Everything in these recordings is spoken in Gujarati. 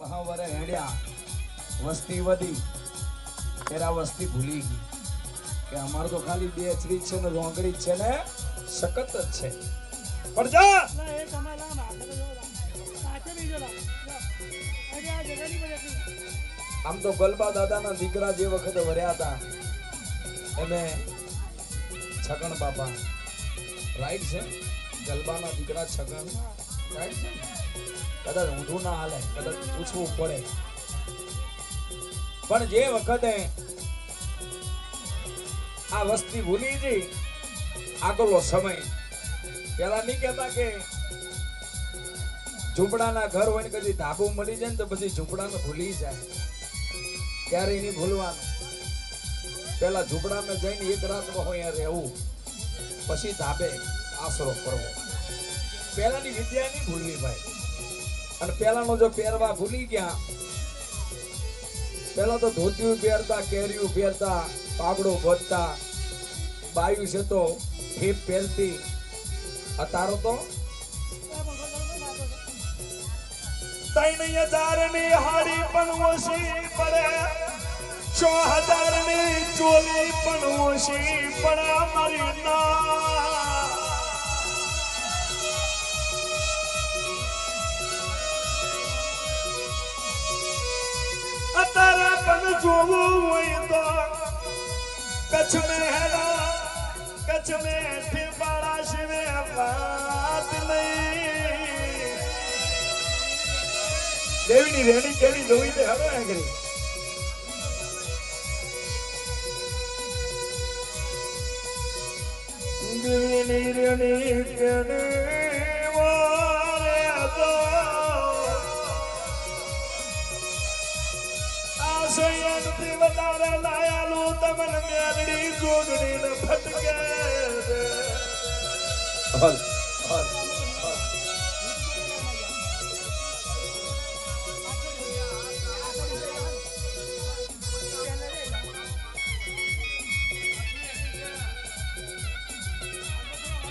મહાવરે હેડ્યા વસ્તી વધી એરા વસ્તી ભૂલી ગઈ કે અમાર તો ખાલી બે એચડી છે ને રોંગડી છે ને સખત જ છે પણ જા ના, એ તમે લાવો ને, આપણે તો જો લાવો. સાચે બીજો લાવો. જો. આજે આ જગાની પર એટલી. આમ તો ગલબા દાદાના દીકરા જે વખતે વર્યા હતા એને છગણ બાપા રાઈટ છે ગલબાના દીકરા છગન કદાચ ઊંધું ના હાલે, કદાચ પૂછવું પડે. પણ જે વખતે આ વસ્તી ભૂલી ગઈ આગલો સમય. પેલા નહીં કહેતા કે ઝૂંપડાના ઘર હોય ને કદી ધાબુ મળી જાય ને તો પછી ઝૂંપડાને ભૂલી જાય. ક્યારે નહીં ભૂલવાનું. પેલા ઝૂંપડામાં જઈને એક રાત હોય રહેવું, પછી ધાબે આશરો કરવો પહેલાની વિદ્યા નહીં ભૂલવી ભાઈ. અને પહેલાનો જો પહેરવા ભૂલી ગયા, પહેલા તો ધોતિયું પહેરતા, કેરિયું પહેરતા, પાગડો બોધતા બાયુ છે તો ઠીપ પહેરતી. અતારો તો. ત્રણ હજારની હારી પણ ઓછી પડે. ની ચોલી પણ ઓછી ના કચ્છ में હેરા કચ્છ में ઠેપાડા શિવે વાત દેવીની રેણી કેવી જોઈ તે હવે આગળ દેવીની રેણી કેવી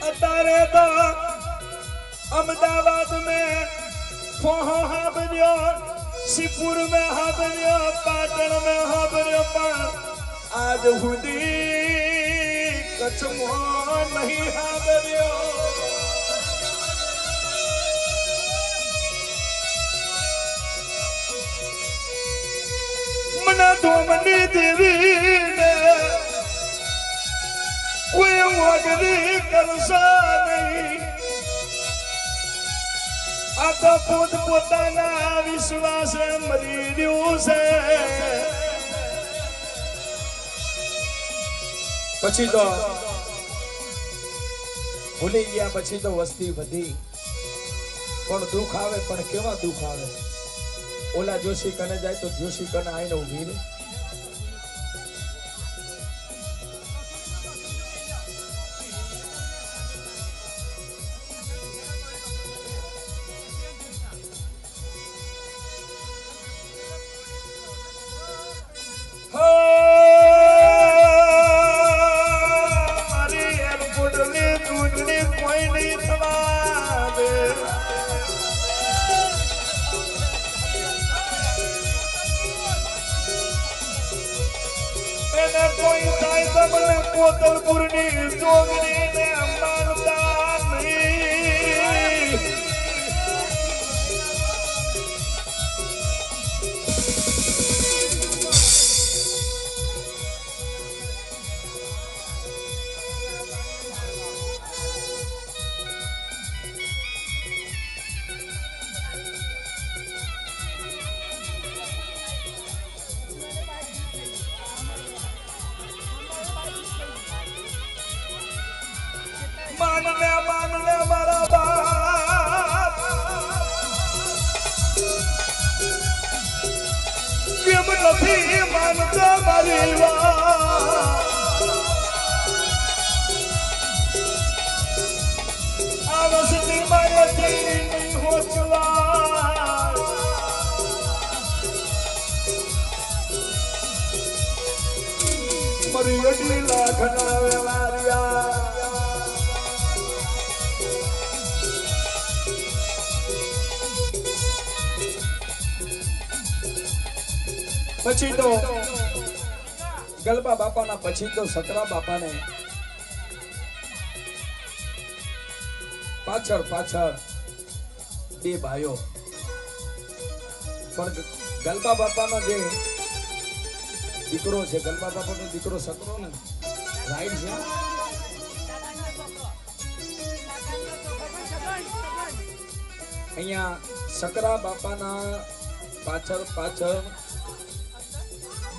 અત્યારે તો અમદાવાદ મેં ફોહો હા બન્યો શિવપુર મેં હા બન્યો પાટણ મેં હા આજ સુધી કચ્છમાં નહીં હાબરિયો મને ધોમની દેવી ને કોઈ વગરી કરશે નહીં. આ તો પોત પોતાના વિશ્વાસે મરી રહ્યું છે. પછી તો ભૂલી ગયા, પછી તો વસ્તી વધી. પણ દુઃખ આવે, પણ કેવા દુઃખ આવે? ઓલા જોશી કને જાય તો જોશી કને આવીને ઊભી રહે. કોઈ થાય તમને કોતલપુરની જોગણીને માન લે માન લે મારા બાપ કેમ નથી માનતા મારી વાત આ વસતી નહીં મારી અડી લાખના પછી તો ગલબા બાપાના, પછી તો સકરા બાપાને પાછળ પાછળ બે ભાઈઓ. પણ ગલબા બાપાનો જે દીકરો છે, ગલબા બાપાનો દીકરો સકરો ને રાઈડ છે. અહીંયા સકરા બાપાના પાછળ પાછળ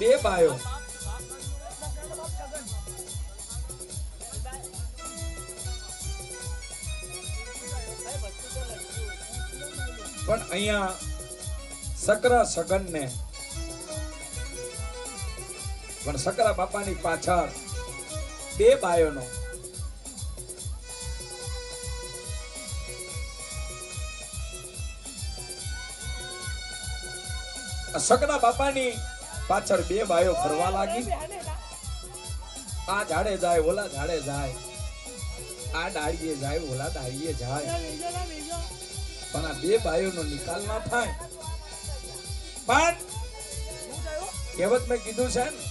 બે ભાઈઓ પણ અહીંયા સકરા સગન ને પણ સકરા બાપાની પાછળ બે બાયોનો. સકરા બાપાની પાછળ બે બાયો ફરવા લાગી. આ ઝાડે જાય ઓલા ઝાડે જાય. આ ડાળીએ જાય ઓલા ડાળીએ જાય. પણ આ બે બાયોનો નિકાલ ના થાય. પણ કહેવત મેં કીધું છે ને